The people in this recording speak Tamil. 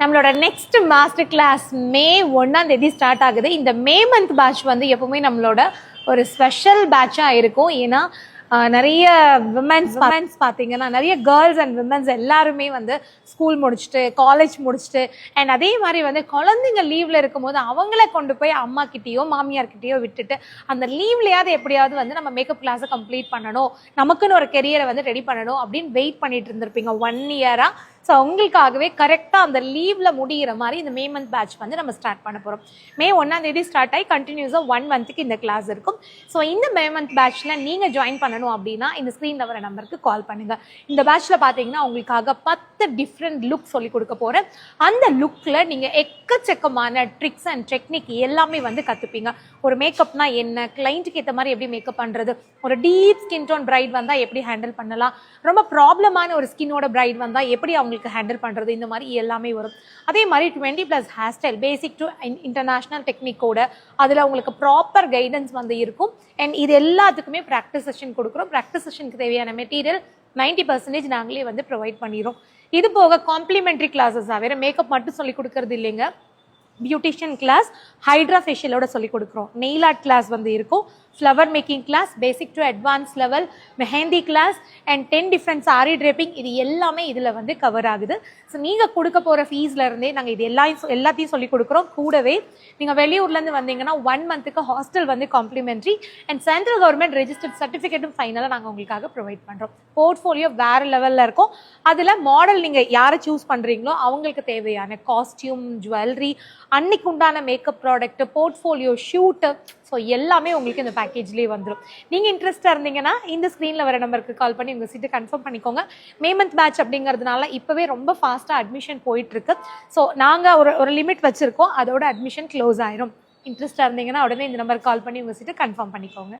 நம்மளோட நெக்ஸ்ட் மாஸ்டர் கிளாஸ் மே ஒன்றாம் தேதி ஸ்டார்ட் ஆகுது. இந்த மே மந்த் பேட்ச் வந்து எப்பவுமே நம்மளோட ஒரு ஸ்பெஷல் பேட்சாக இருக்கும். ஏன்னா நிறைய விமன்ஸ் விமன்ஸ் பார்த்தீங்கன்னா நிறைய கேர்ள்ஸ் அண்ட் விமன்ஸ் எல்லாருமே வந்து ஸ்கூல் முடிச்சுட்டு காலேஜ் முடிச்சுட்டு அண்ட் அதே மாதிரி வந்து குழந்தைங்க லீவ்ல இருக்கும்போது அவங்கள கொண்டு போய் அம்மா கிட்டேயோ மாமியார் கிட்டேயோ விட்டுட்டு அந்த லீவ்லையாவது எப்படியாவது வந்து நம்ம மேக்கப் கிளாஸை கம்ப்ளீட் பண்ணணும். நமக்குன்னு ஒரு கெரியரை வந்து ரெடி பண்ணணும் அப்படின்னு வெயிட் பண்ணிட்டு இருந்திருப்பீங்க. ஒன் இயரா ஸோ அவங்களுக்காகவே கரெக்டாக அந்த லீவ்ல முடிகிற மாதிரி இந்த மே மந்த் பேட்ச் வந்து நம்ம ஸ்டார்ட் பண்ண போகிறோம் மே ஒன்றாம் தேதி ஸ்டார்ட் ஆகி கண்டினியூஸாக ஒன் மந்த்துக்கு இந்த கிளாஸ் இருக்கும். ஸோ இந்த மே மந்த் பேட்ச்ல நீங்கள் ஜாயின் பண்ணணும் அப்படின்னா இந்த ஸ்க்ரீனில் வர நம்பருக்கு கால் பண்ணுங்க. இந்த பேட்ச்ல பார்த்தீங்கன்னா உங்களுக்காக பத்து டிஃப்ரெண்ட் லுக் சொல்லி கொடுக்க போகிறேன் அந்த லுக்கில் நீங்கள் எக்கச்சக்கமான ட்ரிக்ஸ் அண்ட் டெக்னிக் எல்லாமே வந்து கற்றுப்பீங்க ஒரு மேக்கப்னா என்ன? கிளைண்ட்டுக்கு ஏற்ற மாதிரி எப்படி மேக்கப் பண்ணுறது ஒரு டீப் ஸ்கின் டோன் பிரைட் வந்தால் எப்படி ஹேண்டில் பண்ணலாம்? ரொம்ப ப்ராப்ளமான ஒரு ஸ்கின்னோட பிரைட் வந்தால் எப்படி அவங்க அவங்களுக்கு ஹேண்டில் பண்ணுறது இந்த மாதிரி எல்லாமே வரும். அதே மாதிரி twenty plus hair style basic to international டெக்னிக்கோட அதில் உங்களுக்கு ப்ராப்பர் கைடன்ஸ் வந்து இருக்கும். அண்ட் இது எல்லாத்துக்குமே ப்ராக்டிஸ் செஷன் கொடுக்குறோம். ப்ராக்டிஸ் செஷனுக்கு தேவையான மெட்டீரியல் 90% பர்சன்டேஜ் நாங்களே வந்து ப்ரொவைட் பண்ணிடுறோம். இது போக காம்ப்ளிமெண்ட்ரி கிளாஸஸாக வேறு மேக்கப் மட்டும் சொல்லி கொடுக்கறது இல்லைங்க. பியூட்டிஷியன் கிளாஸ் ஹைட்ரா ஃபேஷியலோட சொல்லி கொடுக்குறோம். நெயில் ஆர்ட் கிளாஸ் வந்து இருக்கும். Flower making class basic to advance level mehndi class and ten different sari draping இது எல்லாமே இதில் வந்து கவர் ஆகுது. ஸோ நீங்கள் கொடுக்க போகிற ஃபீஸ்லேருந்தே நாங்கள் இது எல்லா எல்லாத்தையும் சொல்லி கொடுக்குறோம். கூடவே நீங்கள் வெளியூர்லேருந்து வந்தீங்கன்னா ஒன் மந்த்துக்கு ஹாஸ்டல் வந்து complimentary and central government registered சர்டிஃபிகேட்டும் ஃபைனலாக நாங்கள் உங்களுக்காக ப்ரொவைட் பண்ணுறோம் போர்ட்ஃபோலியோ வேறு லெவலில் இருக்கும். அதில் மாடல் நீங்கள் யாரை சூஸ் பண்ணுறீங்களோ அவங்களுக்கு தேவையான காஸ்டியூம் ஜுவல்லரி அன்னைக்கு உண்டான makeup product portfolio shoot so எல்லாமே உங்களுக்கு இந்த பேக்கேஜ்லேயே வந்துடும் நீங்கள் இன்ட்ரெஸ்ட்டாக இருந்தீங்கன்னா இந்த ஸ்க்ரீனில் வர நம்பருக்கு கால் பண்ணி உங்கள் சீட்டு கன்ஃபார்ம் பண்ணிக்கோங்க. மே மந்த் பேட்ச் அப்படிங்கிறதுனால இப்போவே ரொம்ப ஃபாஸ்ட்டாக அட்மிஷன் போயிட்டுருக்கு. ஸோ நாங்கள் ஒரு ஒரு லிமிட் வச்சுருக்கோம். அதோட அட்மிஷன் க்ளோஸ் ஆயிரும். இன்ட்ரெஸ்ட்டாக இருந்தீங்கன்னா உடனே இந்த நம்பருக்கு கால் பண்ணி உங்கள் சீட்டு கன்ஃபார்ம் பண்ணிக்கோங்க.